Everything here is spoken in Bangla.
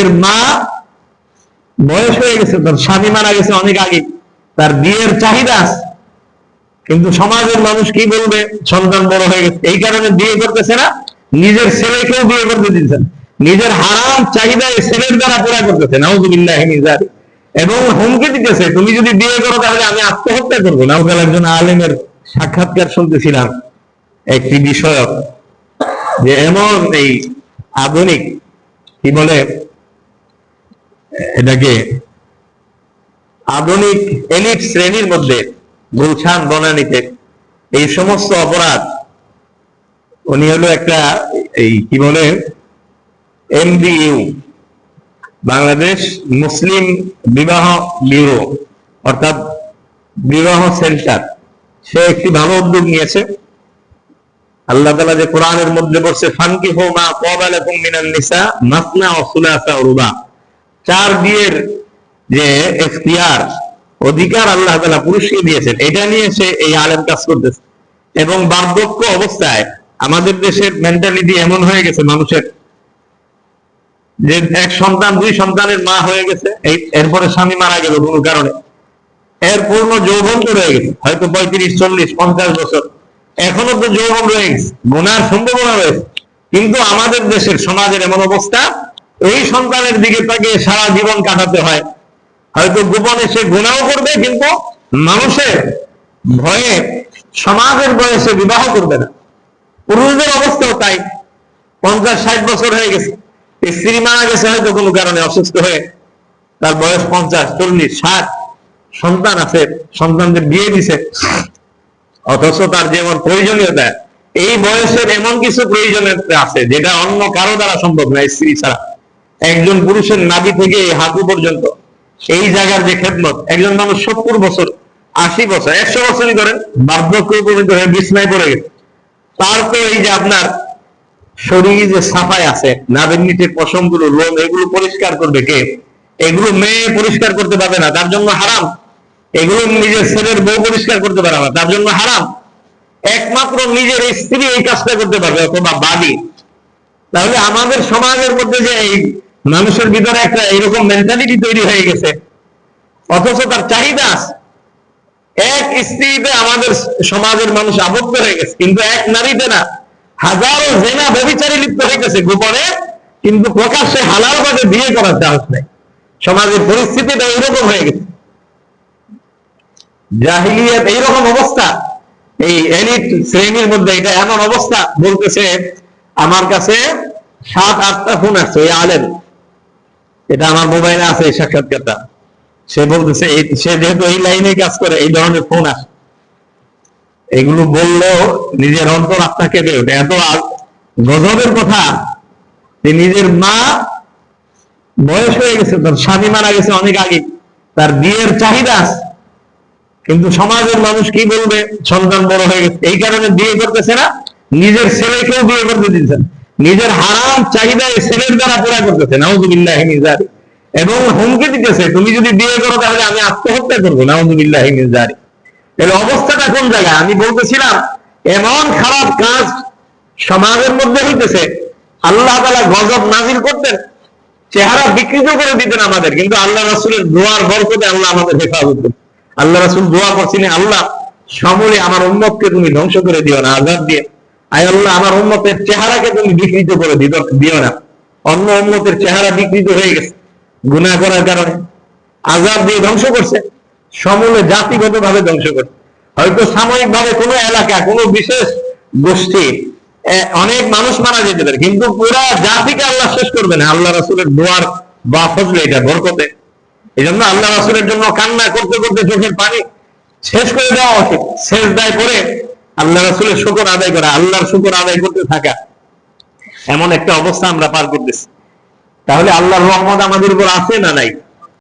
এর মা বয়স হয়ে গেছে, তার স্বামী মারা গেছে অনেক আগে, তার বিয়ের চাহিদা কিন্তু সমাজের মানুষ কি বলবে? সন্তান বড় হয়ে গেছে। এই কারণে বিয়ে করতেছে না, নিজের ছেলেকেও বিয়ে করতে দিচ্ছেন নিজের হারাম চাহিদা এই ছেলের দ্বারা পুরা করতেছে, নাউজুবিল্লাহ এবং হুমকি দিতেছে, তুমি যদি বিয়ে করো তাহলে আমি আত্মহত্যা করব। নাউকাল একজন আলেমের সাক্ষাৎকার শুনতেছিলাম, একটি বিষয়ক, যে এমন এই আধুনিক, কি বলে এটাকে আধুনিক এলিট শ্রেণির মধ্যে গুলশান বনানীতে এই সমস্ত অপরাধ, উনি হলো একটা এই কি বলে এমডিইউ বাংলাদেশ মুসলিম বিবাহ ব্যুরো, অর্থাৎ বিবাহ সেন্টার। সে একটি ভালো উদ্যোগ নিয়েছে। আল্লাহ তালা যে কোরআনের মধ্যে বলছে ফানকি হো মা কবালাকুম মিনান নিসা মাসনা ও সুলাসা রুবা। চার বিয়ের যে এখতিয়ার, অধিকার আল্লাহ তালা পুরুষকে দিয়েছেন, এটা নিয়ে সে এই আলেম কাজ করতেছে। এবং বার্ধক্য অবস্থায় আমাদের দেশের মেন্টালিটি এমন হয়ে গেছে মানুষের, যে এক সন্তান, দুই সন্তানের মা হয়ে গেছে, এই এরপরে স্বামী মারা গেল কোনো কারণে। এর পূর্ণ যৌবন তো রয়ে গেছে, হয়তো পঁয়ত্রিশ, চল্লিশ, পঞ্চাশ বছর। এখনও তো যৌবন রয়ে গেছে, গুনার সম্ভাবনা রয়েছে। কিন্তু আমাদের দেশের সমাজের এমন অবস্থা এই সন্তানের দিকে তাকে সারা জীবন কাটাতে হয়। হয়তো গোপনে সে গুণাও করবে, কিন্তু মানুষের ভয়ে, সমাজের বয়সে বিবাহ করবে না। পুরুষদের অবস্থাও তাই। পঞ্চাশ, ষাট বছর হয়ে গেছে। স্ত্রী মারা গেছে হয়তো কোনো কারণে অসুস্থ হয়ে। তার বয়স পঞ্চাশ, চল্লিশ, ষাট। সন্তান আছে, সন্তানদের বিয়ে দিছে। অথচ তার যেমন প্রয়োজনীয়তা, এই বয়সের এমন কিছু প্রয়োজনীয়তা আছে, যেটা অন্য কারও দ্বারা সম্ভব না স্ত্রী ছাড়া। একজন পুরুষের নাভি থেকে হাঁটু পর্যন্ত, এই জায়গার যে খেদমত, একজন মানুষ সত্তর বছর, আশি বছর, একশো বছরই ধরেন বার্ধক্য উপনীত হয়ে বিছনায় পড়ে গেছে। তারপর এই যে আপনার শরীরে যে সাফাই আছে, নাভের নিচে পশমগুলো লোম, এগুলো পরিষ্কার করবে কে? এগুলো মেয়ে পরিষ্কার করতে পারবে না, তার জন্য হারাম। এগুলো নিজের ছেলের বউ পরিষ্কার করতে পারে না, তার জন্য হারাম। একমাত্র নিজের স্ত্রী এই কাজটা করতে পারবে, অথবা বাদী তাহলে আমাদের সমাজের মধ্যে যে এই মানুষের ভিতরে একটা এরকম মেন্টালিটি তৈরি হয়ে গেছে। অথচ তার চাহিদা এক স্ত্রীতে আমাদের সমাজের মানুষ আবদ্ধ হয়ে গেছে, কিন্তু এক নারীতে না। হাজারো জেনা ব্যবিচারে লিপ্ত হয়ে গেছে গোপনে, কিন্তু প্রকাশ্যে হালাল ভাবে বিয়ে করার সাহস নেই। সমাজের পরিস্থিতিটা এইরকম হয়ে গেছে। জাহিলিয়াত এইরকম অবস্থা। এই এলিট শ্রেণির মধ্যে এটা এমন অবস্থা বলতেছে, আমার কাছে সাত, আটটা ফোন আসছে ওই আলেম। এটা আমার মোবাইলে আছে এই সাক্ষাৎকারটা। সে বলতেছে সে যেহেতু এই লাইনে কাজ করে, এই ধরনের ফোন আসে। এগুলো বলল, নিজের অন্তর আত্মা কেঁপে ওঠে এত গজবের কথা। যে নিজের মা বয়স হয়ে গেছে, তার স্বামী মারা গেছে অনেক আগে, তার বিয়ের চাহিদা কিন্তু সমাজের মানুষ কি বলবে? সন্তান বড় হয়ে গেছে। এই কারণে বিয়ে করতেছে না, নিজের ছেলেকেও বিয়ে করতে দিচ্ছেন নিজের হারাম চাহিদা এই ছেলের দ্বারা পুরা করতেছে, নাউজুবিল্লাহ নিজারি এবং হুমকি দিতেছে, তুমি যদি বিয়ে করো তাহলে আমি আত্মহত্যা করব, নাউজুবিল্লাহ নিজারি এর অবস্থাটা কোন জায়গায়? আমি বলতেছিলাম, এমন খারাপ কাজ সমাজের মধ্যে হইতেছে, আল্লাহ তালা গজব নাজিল করতেন, চেহারা বিকৃত করে দিতেন আমাদের, কিন্তু আল্লাহ রাসুলের দোয়ার বরকতে আল্লাহ আমাদের হেফাজত আল্লাহ রাসুল দোয়া করছিলেন আল্লাহ, সমূলে আমার উন্মতকে তুমি ধ্বংস করে দিও না, আজাদ দিয়ে। আল্লাহ, আমার উন্মতের চেহারাকে তুমি বিকৃত করে দিও- না। অন্য উন্মতের চেহারা বিকৃত হয়ে গেছে। গুনাহ করার কারণে। আজাদ দিয়ে ধ্বংস করছে। সমূলে জাতিগত ভাবে ধ্বংস করছে। হয়তো সাময়িক ভাবে কোনো এলাকা, কোনো বিশেষ গোষ্ঠী অনেক মানুষ মারা যেতে পারে, কিন্তু পুরা জাতিকে আল্লাহ শেষ করবে না। আল্লাহ রাসুলের দোয়ার বা ফজলে এটা বরকতে। এই জন্য আল্লাহ রাসুলের জন্য কান্না করতে করতে চোখের পানি শেষ করে দেওয়া উচিত। শেষ দায় করে আল্লাহ রাসুলের শুকর আদায় করা, আল্লাহর শুকর আদায় করতে থাকা। এমন একটা অবস্থা আমরা পার করতেছি। তাহলে আল্লাহর রহমত আমাদের উপর আছে না নাই?